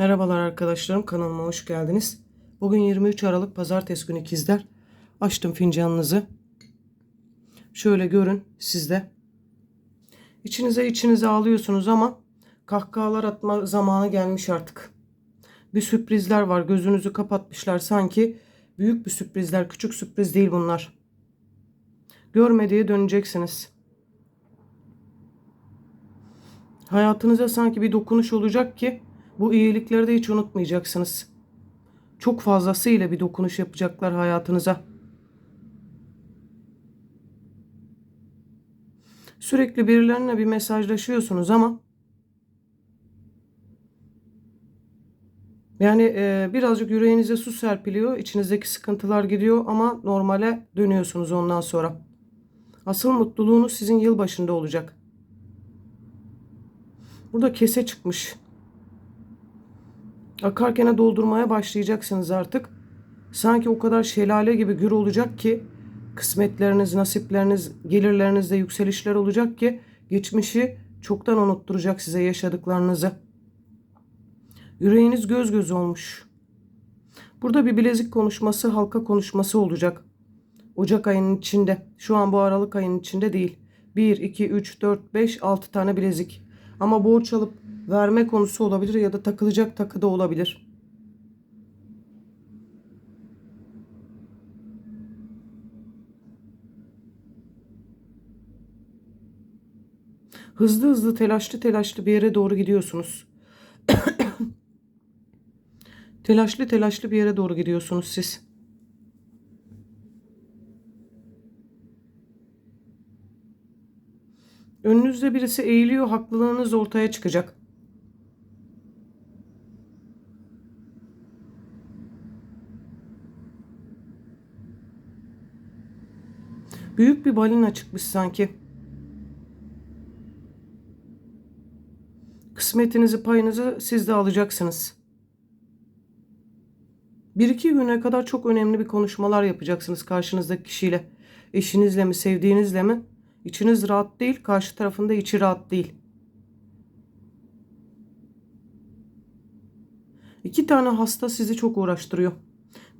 Merhabalar arkadaşlarım kanalıma hoş geldiniz. Bugün 23 Aralık Pazartesi günü ikizler. Açtım fincanınızı. Şöyle görün sizde. İçinize içinize alıyorsunuz ama kahkahalar atma zamanı gelmiş artık. Bir sürprizler var gözünüzü kapatmışlar sanki. Büyük bir sürprizler küçük sürpriz değil bunlar. Görmediğe döneceksiniz. Hayatınıza sanki bir dokunuş olacak ki bu iyilikleri de hiç unutmayacaksınız. Çok fazlasıyla bir dokunuş yapacaklar hayatınıza. Sürekli birilerine bir mesajlaşıyorsunuz ama yani e, birazcık yüreğinize su serpiliyor, içinizdeki sıkıntılar gidiyor ama normale dönüyorsunuz ondan sonra. Asıl mutluluğunuz sizin yılbaşında olacak. Burada kese çıkmış. Akarken doldurmaya başlayacaksınız artık. Sanki o kadar şelale gibi gür olacak ki kısmetleriniz, nasipleriniz, gelirlerinizde yükselişler olacak ki geçmişi çoktan unutturacak size yaşadıklarınızı. Yüreğiniz göz göz olmuş. Burada bir bilezik konuşması, halka konuşması olacak. Ocak ayının içinde. Şu an bu Aralık ayının içinde değil. 1, 2, 3, 4, 5, 6 tane bilezik. Ama borç alıp verme konusu olabilir ya da takılacak takı da olabilir. Hızlı hızlı telaşlı telaşlı bir yere doğru gidiyorsunuz. telaşlı telaşlı bir yere doğru gidiyorsunuz siz. Önünüzde birisi eğiliyor, haklılığınız ortaya çıkacak. Büyük bir balina çıkmış sanki. Kısmetinizi, payınızı siz de alacaksınız. Bir iki güne kadar çok önemli bir konuşmalar yapacaksınız karşınızdaki kişiyle. Eşinizle mi, sevdiğinizle mi? İçiniz rahat değil, karşı tarafında içi rahat değil. İki tane hasta sizi çok uğraştırıyor.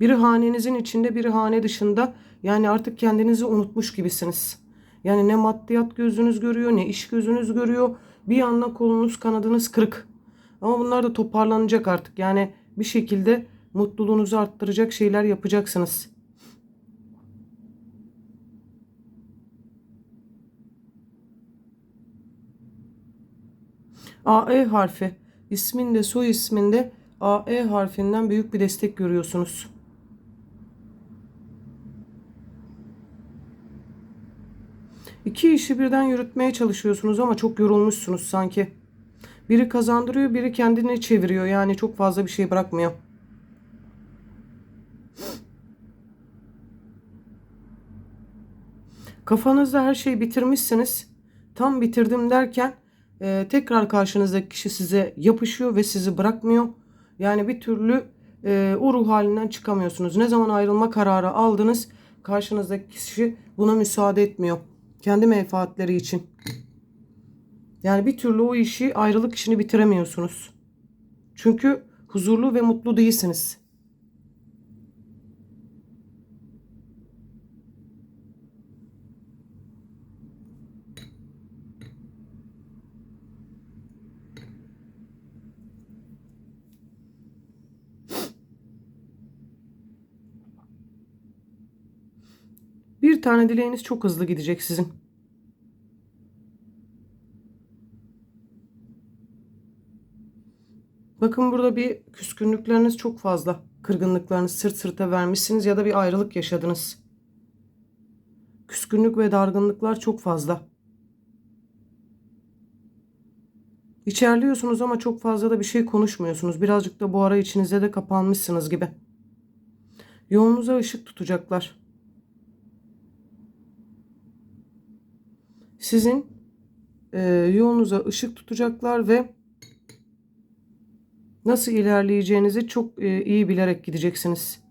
Biri hanenizin içinde, biri hane dışında. Yani artık kendinizi unutmuş gibisiniz. Yani ne maddiyat gözünüz görüyor, ne iş gözünüz görüyor. Bir yandan kolunuz, kanadınız kırık. Ama bunlar da toparlanacak artık. Yani bir şekilde mutluluğunuzu arttıracak şeyler yapacaksınız. AE harfi isminde soy isminde AE harfinden büyük bir destek görüyorsunuz. İki işi birden yürütmeye çalışıyorsunuz ama çok yorulmuşsunuz sanki. Biri kazandırıyor, biri kendini çeviriyor. Yani çok fazla bir şey bırakmıyor. Kafanızda her şeyi bitirmişsiniz. Tam bitirdim derken e, tekrar karşınızdaki kişi size yapışıyor ve sizi bırakmıyor. Yani bir türlü e, o ruh halinden çıkamıyorsunuz. Ne zaman ayrılma kararı aldınız karşınızdaki kişi buna müsaade etmiyor. Kendi menfaatleri için. Yani bir türlü o işi ayrılık işini bitiremiyorsunuz. Çünkü huzurlu ve mutlu değilsiniz. Bir tane dileğiniz çok hızlı gidecek sizin. Bakın burada bir küskünlükleriniz çok fazla. Kırgınlıklarınız sırt sırta vermişsiniz ya da bir ayrılık yaşadınız. Küskünlük ve dargınlıklar çok fazla. İçerliyorsunuz ama çok fazla da bir şey konuşmuyorsunuz. Birazcık da bu ara içinizde de kapanmışsınız gibi. Yolunuza ışık tutacaklar. Sizin e, yolunuza ışık tutacaklar ve nasıl ilerleyeceğinizi çok e, iyi bilerek gideceksiniz.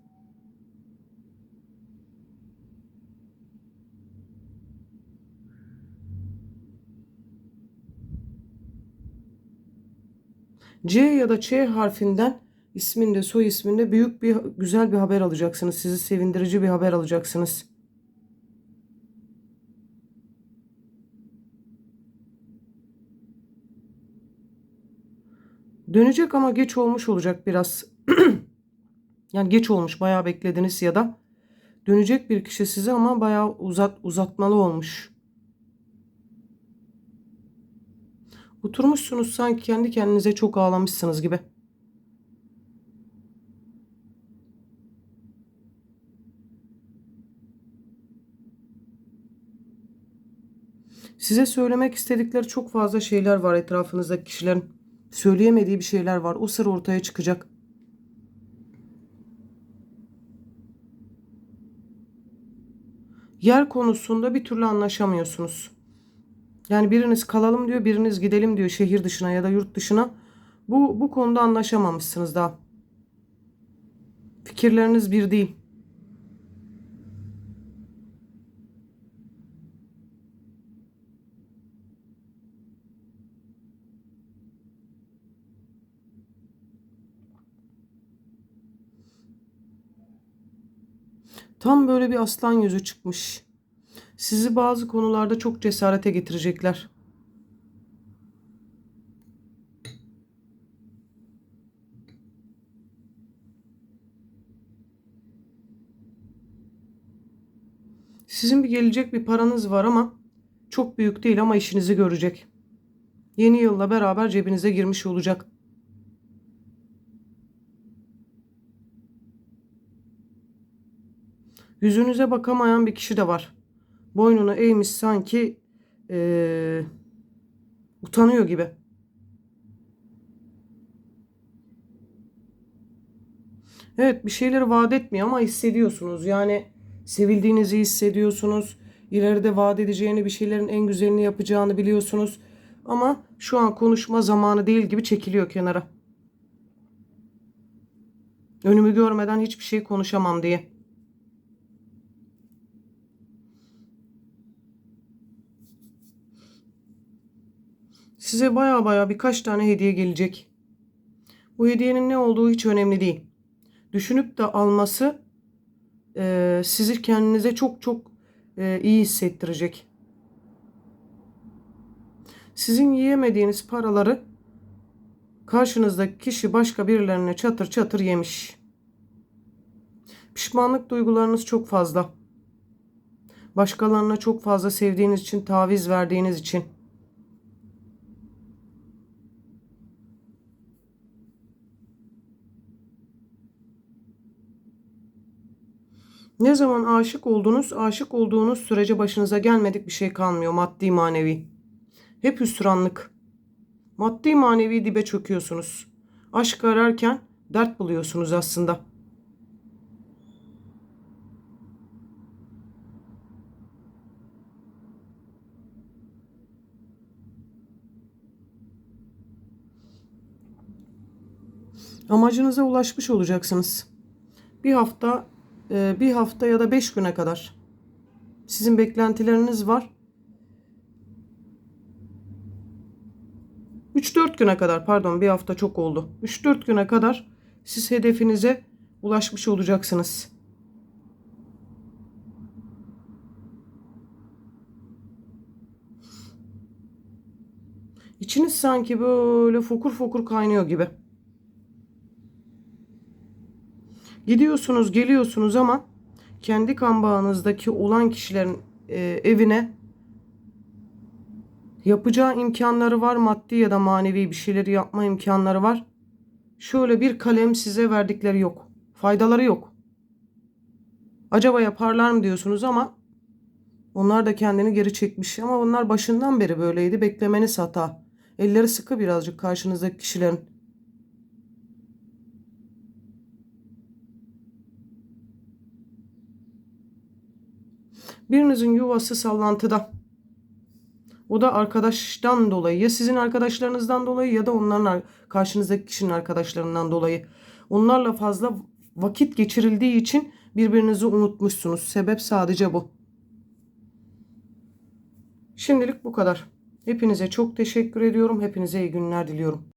C ya da Ç harfinden isminde, soy isminde büyük bir güzel bir haber alacaksınız. Sizi sevindirici bir haber alacaksınız. Dönecek ama geç olmuş olacak biraz. yani geç olmuş, bayağı beklediniz ya da dönecek bir kişi size ama bayağı uzat uzatmalı olmuş. Oturmuşsunuz sanki kendi kendinize çok ağlamışsınız gibi. Size söylemek istedikleri çok fazla şeyler var etrafınızdaki kişilerin. Söyleyemediği bir şeyler var. O sır ortaya çıkacak. Yer konusunda bir türlü anlaşamıyorsunuz. Yani biriniz kalalım diyor, biriniz gidelim diyor şehir dışına ya da yurt dışına. Bu bu konuda anlaşamamışsınız daha. Fikirleriniz bir değil. Tam böyle bir aslan yüzü çıkmış. Sizi bazı konularda çok cesarete getirecekler. Sizin bir gelecek bir paranız var ama çok büyük değil ama işinizi görecek. Yeni yılla beraber cebinize girmiş olacak. Yüzünüze bakamayan bir kişi de var. Boynunu eğmiş sanki ee, utanıyor gibi. Evet bir şeyleri vaat etmiyor ama hissediyorsunuz. Yani sevildiğinizi hissediyorsunuz. İleride vaat edeceğini bir şeylerin en güzelini yapacağını biliyorsunuz. Ama şu an konuşma zamanı değil gibi çekiliyor kenara. Önümü görmeden hiçbir şey konuşamam diye. Size baya baya birkaç tane hediye gelecek. Bu hediyenin ne olduğu hiç önemli değil. Düşünüp de alması e, sizi kendinize çok çok e, iyi hissettirecek. Sizin yiyemediğiniz paraları karşınızdaki kişi başka birilerine çatır çatır yemiş. Pişmanlık duygularınız çok fazla. Başkalarına çok fazla sevdiğiniz için, taviz verdiğiniz için. Ne zaman aşık oldunuz, aşık olduğunuz sürece başınıza gelmedik bir şey kalmıyor maddi manevi. Hep hüsranlık. Maddi manevi dibe çöküyorsunuz. Aşk ararken dert buluyorsunuz aslında. Amacınıza ulaşmış olacaksınız. Bir hafta bir hafta ya da beş güne kadar sizin beklentileriniz var. 3-4 güne kadar pardon bir hafta çok oldu. 3-4 güne kadar siz hedefinize ulaşmış olacaksınız. İçiniz sanki böyle fokur fokur kaynıyor gibi. Gidiyorsunuz, geliyorsunuz ama kendi kan bağınızdaki olan kişilerin e, evine yapacağı imkanları var. Maddi ya da manevi bir şeyleri yapma imkanları var. Şöyle bir kalem size verdikleri yok. Faydaları yok. Acaba yaparlar mı diyorsunuz ama onlar da kendini geri çekmiş. Ama onlar başından beri böyleydi. Beklemeniz hata. Elleri sıkı birazcık karşınızdaki kişilerin. Birinizin yuvası sallantıda. O da arkadaştan dolayı ya sizin arkadaşlarınızdan dolayı ya da onların karşınızdaki kişinin arkadaşlarından dolayı. Onlarla fazla vakit geçirildiği için birbirinizi unutmuşsunuz. Sebep sadece bu. Şimdilik bu kadar. Hepinize çok teşekkür ediyorum. Hepinize iyi günler diliyorum.